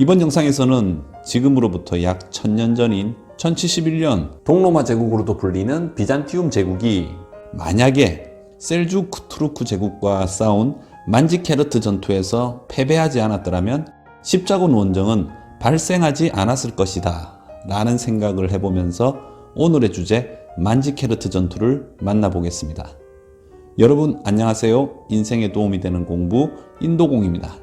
이번 영상에서는 지금으로부터 약 천년 전인 1071년 동로마 제국으로도 불리는 비잔티움 제국이 만약에 셀주크 투르크 제국과 싸운 만지케르트 전투에서 패배하지 않았더라면 십자군 원정은 발생하지 않았을 것이다 라는 생각을 해보면서 오늘의 주제 만지케르트 전투를 만나보겠습니다. 여러분 안녕하세요. 인생에 도움이 되는 공부 인도공입니다.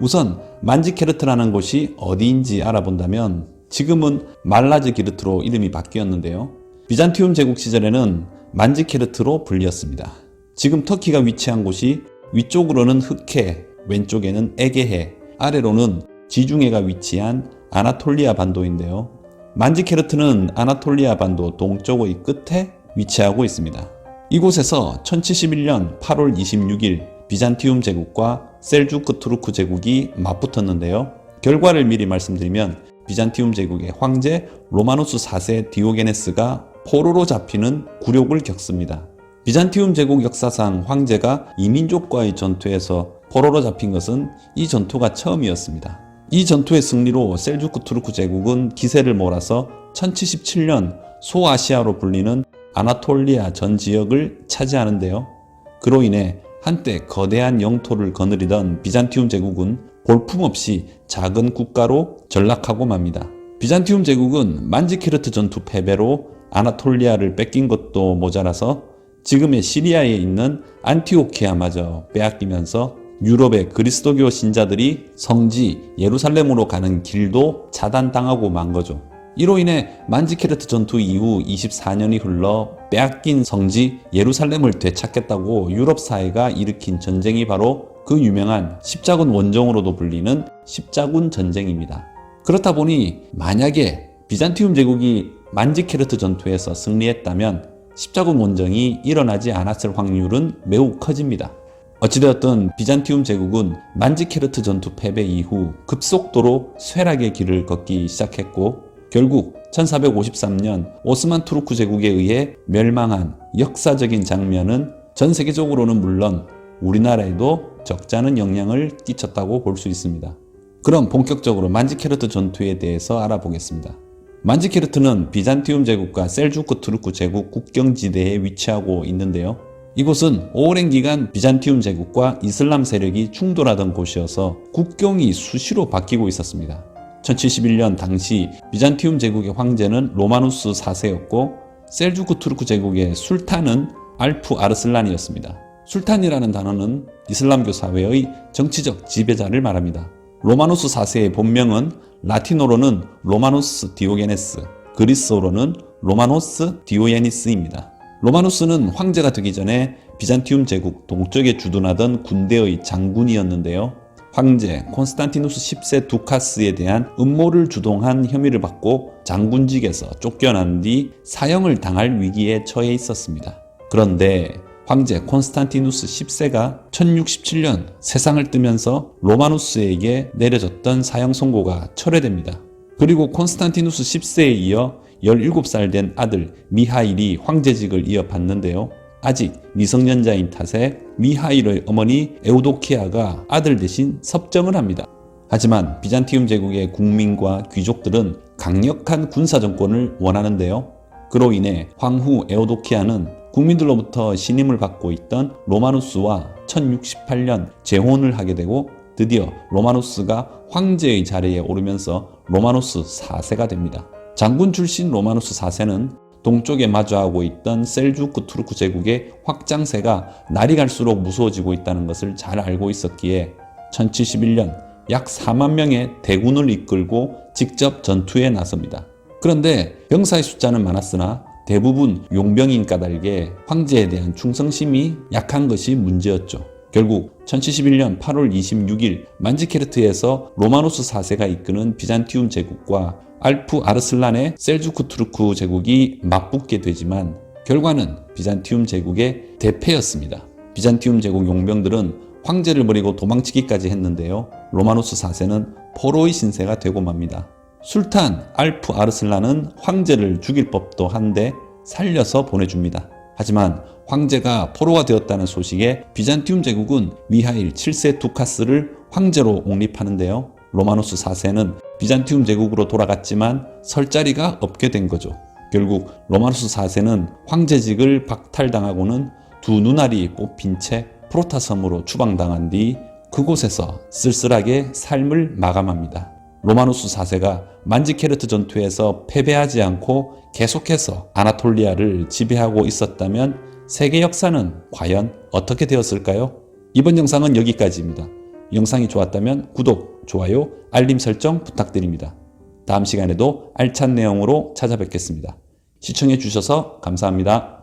우선 만지케르트라는 곳이 어디인지 알아본다면 지금은 말라즈 기르트로 이름이 바뀌었는데요. 비잔티움 제국 시절에는 만지케르트로 불렸습니다. 지금 터키가 위치한 곳이 위쪽으로는 흑해, 왼쪽에는 에게해, 아래로는 지중해가 위치한 아나톨리아 반도인데요. 만지케르트는 아나톨리아 반도 동쪽의 끝에 위치하고 있습니다. 이곳에서 1071년 8월 26일 비잔티움 제국과 셀주크 투르크 제국이 맞붙었는데요. 결과를 미리 말씀드리면 비잔티움 제국의 황제 로마누스 4세 디오게네스가 포로로 잡히는 굴욕을 겪습니다. 비잔티움 제국 역사상 황제가 이민족과의 전투에서 포로로 잡힌 것은 이 전투가 처음이었습니다. 이 전투의 승리로 셀주크 투르크 제국은 기세를 몰아서 1077년 소아시아로 불리는 아나톨리아 전 지역을 차지하는데요. 그로 인해 한때 거대한 영토를 거느리던 비잔티움 제국은 볼품없이 작은 국가로 전락하고 맙니다. 비잔티움 제국은 만지키르트 전투 패배로 아나톨리아를 뺏긴 것도 모자라서 지금의 시리아에 있는 안티오키아마저 빼앗기면서 유럽의 그리스도교 신자들이 성지 예루살렘으로 가는 길도 차단당하고 만 거죠. 이로 인해 만지케르트 전투 이후 24년이 흘러 빼앗긴 성지 예루살렘을 되찾겠다고 유럽 사회가 일으킨 전쟁이 바로 그 유명한 십자군 원정으로도 불리는 십자군 전쟁입니다. 그렇다 보니 만약에 비잔티움 제국이 만지케르트 전투에서 승리했다면 십자군 원정이 일어나지 않았을 확률은 매우 커집니다. 어찌되었든 비잔티움 제국은 만지케르트 전투 패배 이후 급속도로 쇠락의 길을 걷기 시작했고 결국 1453년 오스만 투르크 제국에 의해 멸망한 역사적인 장면은 전 세계적으로는 물론 우리나라에도 적잖은 영향을 끼쳤다고 볼 수 있습니다. 그럼 본격적으로 만지케르트 전투에 대해서 알아보겠습니다. 만지케르트는 비잔티움 제국과 셀주크 투르크 제국 국경지대에 위치하고 있는데요. 이곳은 오랜 기간 비잔티움 제국과 이슬람 세력이 충돌하던 곳이어서 국경이 수시로 바뀌고 있었습니다. 1071년 당시 비잔티움 제국의 황제는 로마누스 4세였고 셀주크 투르크 제국의 술탄은 알프 아르슬란이었습니다. 술탄이라는 단어는 이슬람교 사회의 정치적 지배자를 말합니다. 로마누스 4세의 본명은 라틴어로는 로마누스 디오게네스, 그리스어로는 로마노스 디오예니스입니다. 로마누스는 황제가 되기 전에 비잔티움 제국 동쪽에 주둔하던 군대의 장군이었는데요. 황제 콘스탄티누스 10세 두카스에 대한 음모를 주동한 혐의를 받고 장군직에서 쫓겨난 뒤 사형을 당할 위기에 처해 있었습니다. 그런데 황제 콘스탄티누스 10세가 1067년 세상을 뜨면서 로마누스에게 내려졌던 사형 선고가 철회됩니다. 그리고 콘스탄티누스 10세에 이어 17살 된 아들 미하일이 황제직을 이어받는데요. 아직 미성년자인 탓에 미하일의 어머니 에우도키아가 아들 대신 섭정을 합니다. 하지만 비잔티움 제국의 국민과 귀족들은 강력한 군사 정권을 원하는데요. 그로 인해 황후 에오도키아는 국민들로부터 신임을 받고 있던 로마누스와 1068년 재혼을 하게 되고 드디어 로마누스가 황제의 자리에 오르면서 로마누스 4세가 됩니다. 장군 출신 로마누스 4세는 동쪽에 마주하고 있던 셀주크 투르크 제국의 확장세가 날이 갈수록 무서워지고 있다는 것을 잘 알고 있었기에 1071년 약 4만 명의 대군을 이끌고 직접 전투에 나섭니다. 그런데 병사의 숫자는 많았으나 대부분 용병인 까닭에 황제에 대한 충성심이 약한 것이 문제였죠. 결국 1071년 8월 26일 만지케르트에서 로마노스 4세가 이끄는 비잔티움 제국과 알프 아르슬란의 셀주크 투르크 제국이 맞붙게 되지만 결과는 비잔티움 제국의 대패였습니다. 비잔티움 제국 용병들은 황제를 버리고 도망치기까지 했는데요. 로마노스 4세는 포로의 신세가 되고 맙니다. 술탄 알프 아르슬란은 황제를 죽일 법도 한데 살려서 보내줍니다. 하지만 황제가 포로가 되었다는 소식에 비잔티움 제국은 미하일 7세 두카스를 황제로 옹립하는데요. 로마누스 4세는 비잔티움 제국으로 돌아갔지만 설 자리가 없게 된 거죠. 결국 로마누스 4세는 황제직을 박탈당하고는 두 눈알이 뽑힌 채 프로타 섬으로 추방당한 뒤 그곳에서 쓸쓸하게 삶을 마감합니다. 로마누스 4세가 만지케르트 전투에서 패배하지 않고 계속해서 아나톨리아를 지배하고 있었다면 세계 역사는 과연 어떻게 되었을까요? 이번 영상은 여기까지입니다. 영상이 좋았다면 구독, 좋아요, 알림 설정 부탁드립니다. 다음 시간에도 알찬 내용으로 찾아뵙겠습니다. 시청해 주셔서 감사합니다.